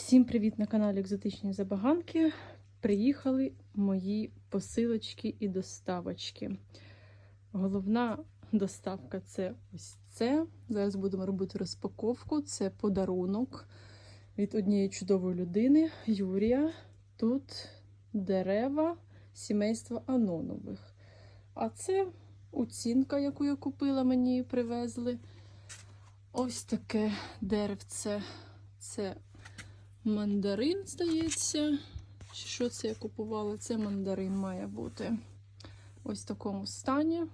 Всім привіт на каналі Екзотичні Забаганки. Приїхали мої посилочки і доставочки. Головна доставка це ось це. Зараз будемо робити розпаковку. Це подарунок від однієї чудової людини Юрія. Тут дерева сімейства Анонових. А це оцінка, яку я купила, мені привезли. Ось таке деревце. Це мандарин, здається. Що це я купувала? Це мандарин має бути. Ось в такому стані.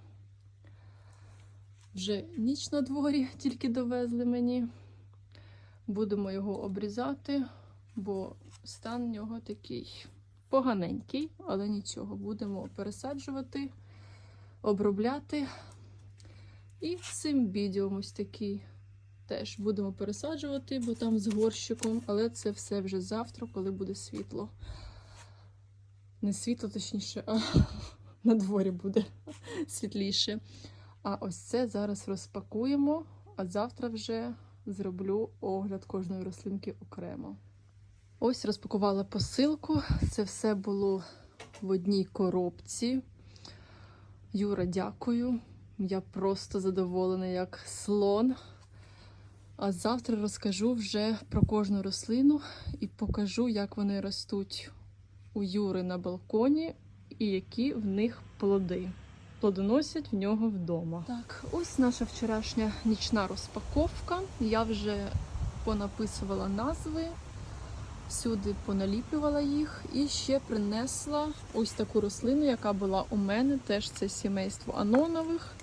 Вже ніч на дворі тільки довезли мені. Будемо його обрізати, бо стан в нього такий поганенький, але нічого. Будемо пересаджувати, обробляти. І симбідіум ось такий теж будемо пересаджувати, бо там з горщиком, але це все вже завтра, коли буде світло. Не світло, точніше, а на дворі буде світліше. А ось це зараз розпакуємо, а завтра вже зроблю огляд кожної рослинки окремо. Ось розпакувала посилку. Це все було в одній коробці. Юра, дякую. Я просто задоволена, як слон. А завтра розкажу вже про кожну рослину і покажу, як вони ростуть у Юри на балконі і які в них плоди. Плодоносять в нього вдома. Так, ось наша вчорашня нічна розпаковка. Я вже понаписувала назви, всюди поналіплювала їх і ще принесла ось таку рослину, яка була у мене. Теж це сімейство Анонових.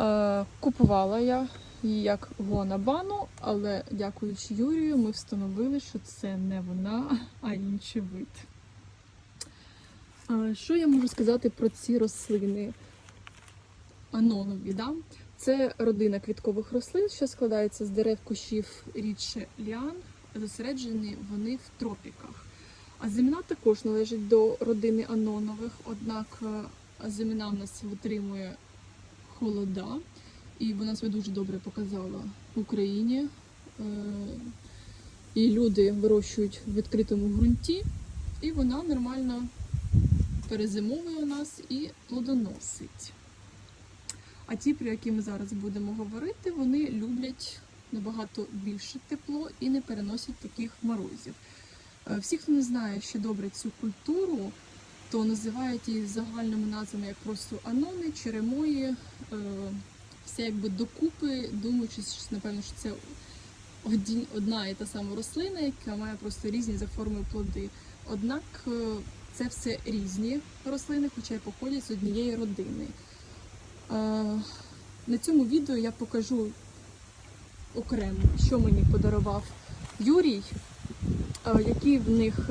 Е, купувала я її як гуанабану, але дякуючи Юрію, ми встановили, що це не вона, а інший вид. Що я можу сказати про ці рослини? Анонові, да? Це родина квіткових рослин, що складається з дерев кущів рідше ліан, зосереджені вони в тропіках. А земля також належить до родини анонових, однак е, в нас витримує холода. І вона себе дуже добре показала в Україні. Е, І люди вирощують в відкритому ґрунті, і вона нормально перезимовує у нас і плодоносить. А ті, про які ми зараз будемо говорити, вони люблять набагато більше тепло і не переносять таких морозів. Е, Всі, хто не знає ще добре цю культуру, то називають її загальними назвами як просто анони, черемої. Все якби докупи, думаючи, що напевно, що це одна і та сама рослина, яка має просто різні за формою плоди. Однак е, це все різні рослини, хоча й походять з однієї родини. Е, На цьому відео я покажу окремо, що мені подарував Юрій, е, які в них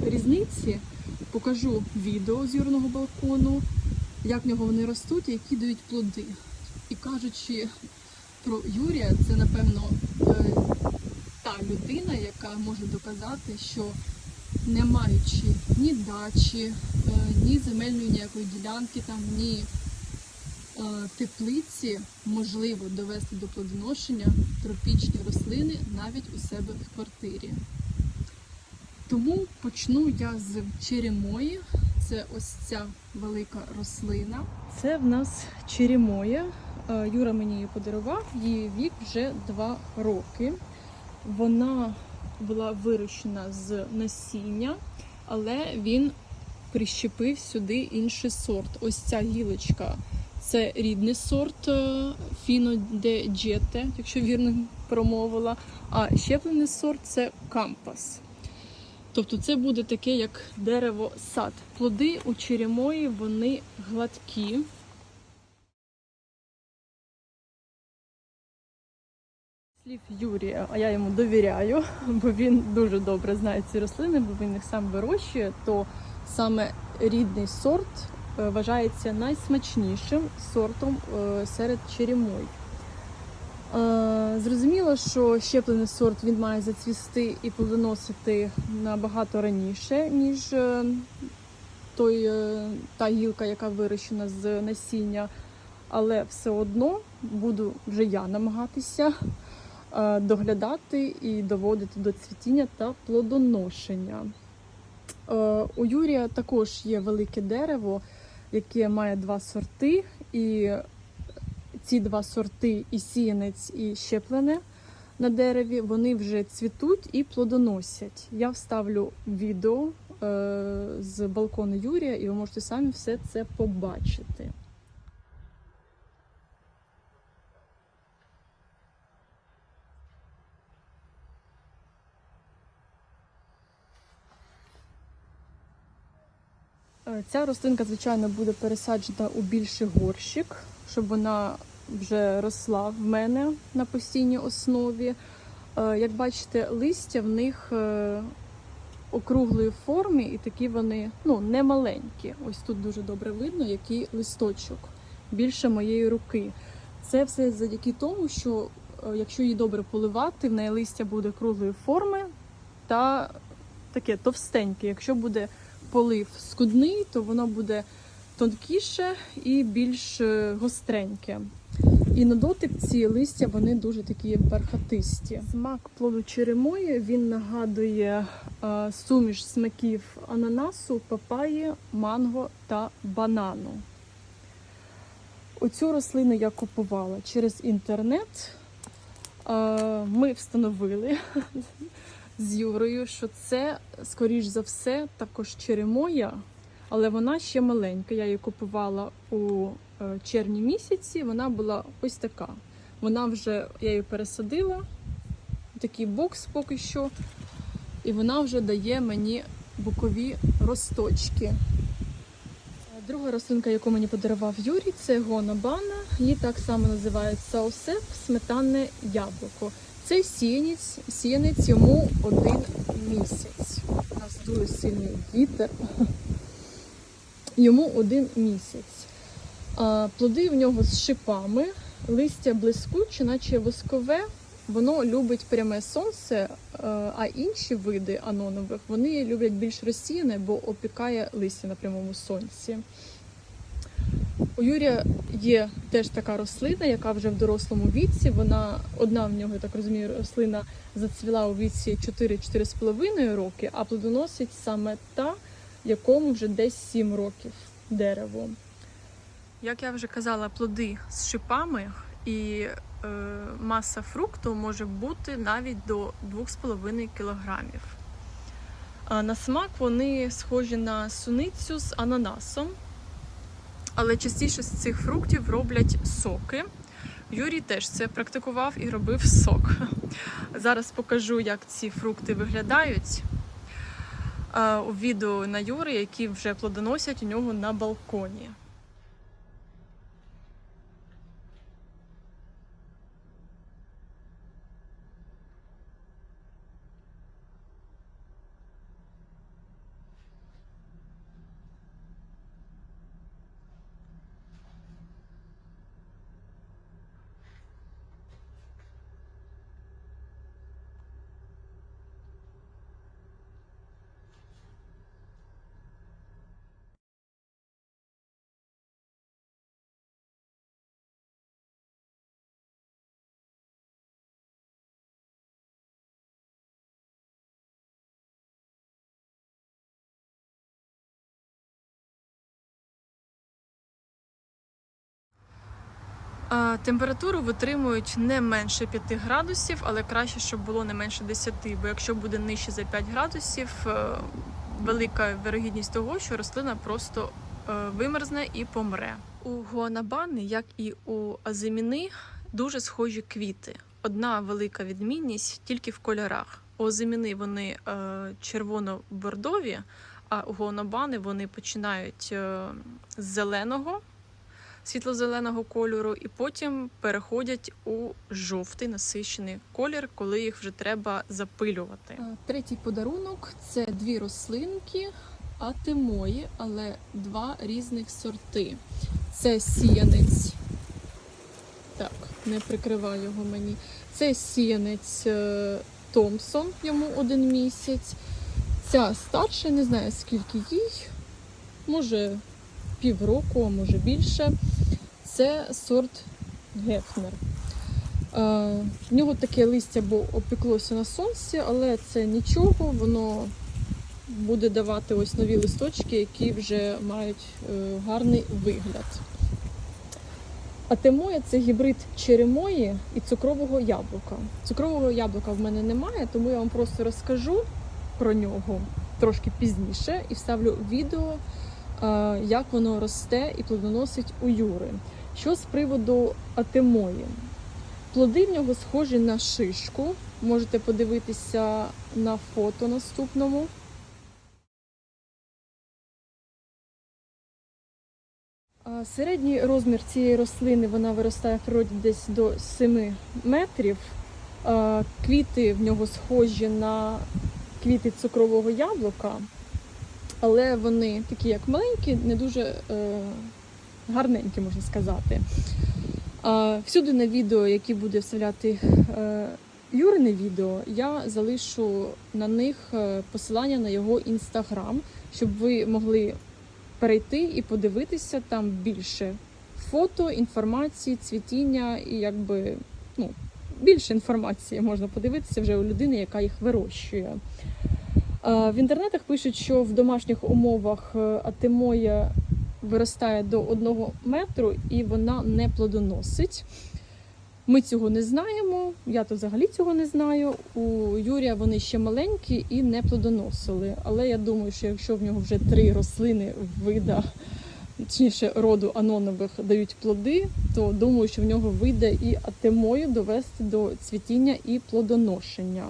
різниці. Покажу відео з Юрного балкону, як в нього вони ростуть і які дають плоди. Кажучи про Юрія, це напевно е, та людина, яка може доказати, що не маючи ні дачі, е, ні земельної ніякої ділянки, там, ні е, теплиці, можливо довести до плодоношення тропічні рослини навіть у себе в квартирі. Тому почну я з черемої. Це ось ця велика рослина. Це в нас черемоя. Е, Юра мені її подарував, її вік вже 2 роки. Вона була вирощена з насіння, але він прищепив сюди інший сорт. Ось ця гілочка це рідний сорт Fino de Jette, якщо вірно промовила. А щеплений сорт це Кампас. Тобто це буде таке, як дерево-сад. Плоди у черемої вони гладкі. Слів Юрія, а я йому довіряю, бо він дуже добре знає ці рослини, бо він їх сам вирощує, то саме рідний сорт е, вважається найсмачнішим сортом е, серед черемой. Е, Зрозуміло, що щеплений сорт він має зацвісти і плодоносити набагато раніше, ніж той, та гілка, яка вирощена з насіння. Але все одно буду вже я намагатися доглядати і доводити до цвітіння та плодоношення. Е, У Юрія також є велике дерево, яке має два сорти, і ці два сорти, і сіянець, і щеплене на дереві, вони вже цвітуть і плодоносять. Я вставлю відео е, з балкону Юрія, і ви можете самі все це побачити. Ця рослинка, звичайно, буде пересаджена у більший горщик, щоб вона вже росла в мене на постійній основі. Е, Як бачите, листя в них е, округлої форми, і такі вони ну, не маленькі. Ось тут дуже добре видно, який листочок більше моєї руки. Це все завдяки тому, що е, якщо її добре поливати, в неї листя буде круглої форми та таке товстеньке. Якщо буде полив скудний, то воно буде тонкіше і більш е, гостреньке. І на дотик ці листя вони дуже такі бархатисті. Смак плоду черемої він нагадує е, суміш смаків ананасу, папаї, манго та банану. Оцю рослину я купувала через інтернет. Е, Ми встановили з Юрою, що це, скоріш за все, також черемоя, але вона ще маленька. Я її купувала у е, червні місяці. Вона була ось така. Вона вже я її пересадила, такий бокс поки що, і вона вже дає мені бокові росточки. Друга рослинка, яку мені подарував Юрій, це гонобана. Її так само називають саусеп, сметанне яблуко. Це сіянець, сіянець йому один місяць. У нас дуже сильний вітер. Йому один місяць. А, плоди в нього з шипами, листя блискуче, наче воскове. Воно любить пряме сонце, е, а інші види анонових вони люблять більш розсіяне, бо опікає листя на прямому сонці. У Юрія є теж така рослина, яка вже в дорослому віці. Вона одна в нього, я так розумію, рослина зацвіла у віці 4-4,5 роки, а плодоносить саме та, якому вже десь 7 років дерево. Як я вже казала, плоди з шипами і е, маса фрукту може бути навіть до 2,5 кілограмів. На смак вони схожі на суницю з ананасом, але частіше з цих фруктів роблять соки. Юрій теж це практикував і робив сок. Зараз покажу, як ці фрукти виглядають е, у відео на Юри, які вже плодоносять у нього на балконі. Температуру витримують не менше 5 градусів, але краще, щоб було не менше 10, бо якщо буде нижче за 5 градусів, е, велика вирогідність того, що рослина просто е, вимерзне і помре. У гуанабани, як і у азиміни, дуже схожі квіти. Одна велика відмінність тільки в кольорах. У азиміни вони е, червоно-бордові, а у гуанабани вони починають з зеленого світло-зеленого кольору, і потім переходять у жовтий насичений колір, коли їх вже треба запилювати. Третій подарунок це дві рослинки, атемої, але два різних сорти. Це сіянець. Так, не прикриваю його мені. Це сіянець е, Томпсон, йому один місяць. Ця старша, не знаю скільки їй, може півроку, а може більше. Це сорт Гефнер. В нього таке листя бо опеклося на сонці, але це нічого, воно буде давати ось нові листочки, які вже мають е, гарний вигляд. А темоя це гібрид черемої і цукрового яблука. Цукрового яблука в мене немає, тому я вам просто розкажу про нього трошки пізніше і вставлю відео, е, як воно росте і плодоносить у Юри. Що з приводу атемої? Плоди в нього схожі на шишку. Можете подивитися на фото наступному. Середній розмір цієї рослини вона виростає в природі десь до 7 метрів. Квіти в нього схожі на квіти цукрового яблука, але вони такі, як маленькі, не дуже е, гарненькі, можна сказати. А, Всюди на відео, які буде вставляти е, Юрине відео, я залишу на них е, посилання на його інстаграм, щоб ви могли перейти і подивитися там більше фото, інформації, цвітіння і якби ну, більше інформації можна подивитися вже у людини, яка їх вирощує. Е, В інтернетах пишуть, що в домашніх умовах е, атемоя виростає до 1 метру і вона не плодоносить. Ми цього не знаємо, я то взагалі цього не знаю. У Юрія вони ще маленькі і не плодоносили. Але я думаю, що якщо в нього вже три рослини вида, точніше роду анонових дають плоди, то думаю, що в нього вийде і атемою довести до цвітіння і плодоношення.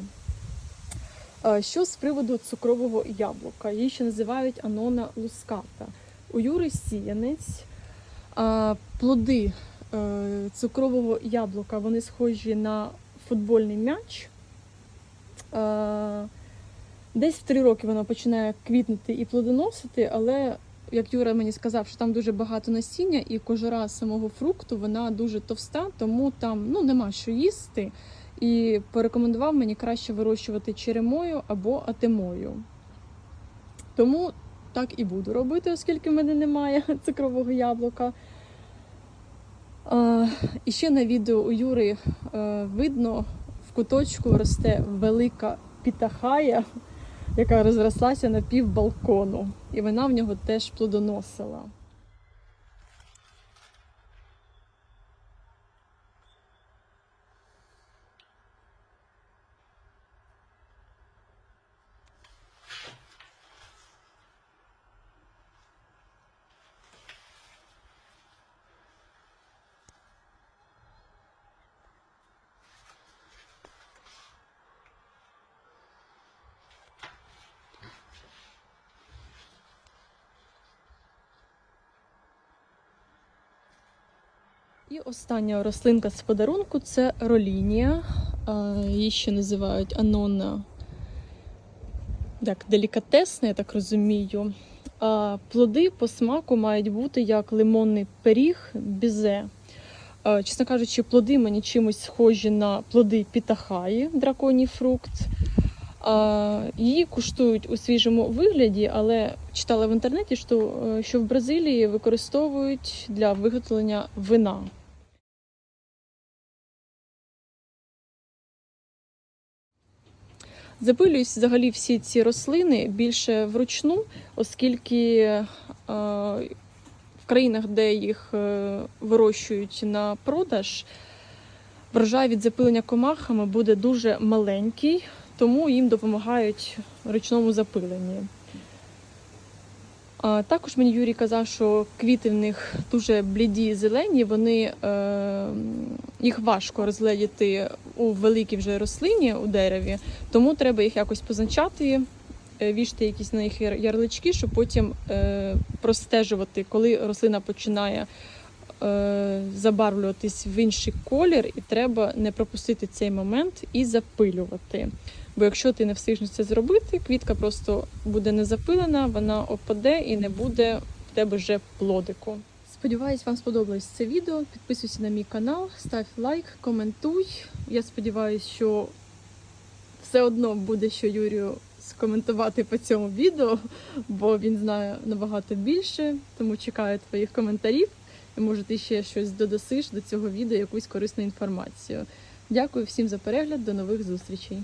А Що з приводу цукрового яблука? Її ще називають анона луската. У Юри сіянець. Плоди е, цукрового яблука вони схожі на футбольний м'яч. Е, Десь в три роки воно починає квітнути і плодоносити, але як Юра мені сказав, що там дуже багато насіння, і кожура самого фрукту вона дуже товста, тому там ну, нема що їсти. І порекомендував мені краще вирощувати черемою або атемою. Тому так і буду робити, оскільки в мене немає цукрового яблука. А, і ще на відео у Юри е, видно, в куточку росте велика пітахая, яка розрослася на пів балкону. І вона в нього теж плодоносила. І остання рослинка з подарунку це ролінія. Її ще називають анона так, делікатесна, я так розумію. А Плоди по смаку мають бути як лимонний пиріг бізе. Чесно кажучи, плоди мені чимось схожі на плоди пітахаї, драконій фрукт. Її куштують у свіжому вигляді, але читала в інтернеті, е, що в Бразилії використовують для виготовлення вина. Запилююсь взагалі всі ці рослини більше вручну, оскільки е, в країнах, де їх е, вирощують на продаж, врожай від запилення комахами буде дуже маленький, тому їм допомагають ручному запиленні. Також мені Юрій казав, що квіти в них дуже бліді зелені, вони е, їх важко розгледіти у великій вже рослині у дереві, тому треба їх якось позначати, е, вішати якісь на них ярлички, щоб потім е, простежувати, коли рослина починає е, забарвлюватись в інший колір, і треба не пропустити цей момент і запилювати. Бо якщо ти не встигнеш це зробити, квітка просто буде не запилена, вона опаде і не буде в тебе вже плодику. Сподіваюсь, вам сподобалось це відео. Підписуйся на мій канал, став лайк, коментуй. Я сподіваюся, що все одно буде що Юрію скоментувати по цьому відео, бо він знає набагато більше, тому чекаю твоїх коментарів. І може ти ще щось додасиш до цього відео, якусь корисну інформацію. Дякую всім за перегляд. До нових зустрічей.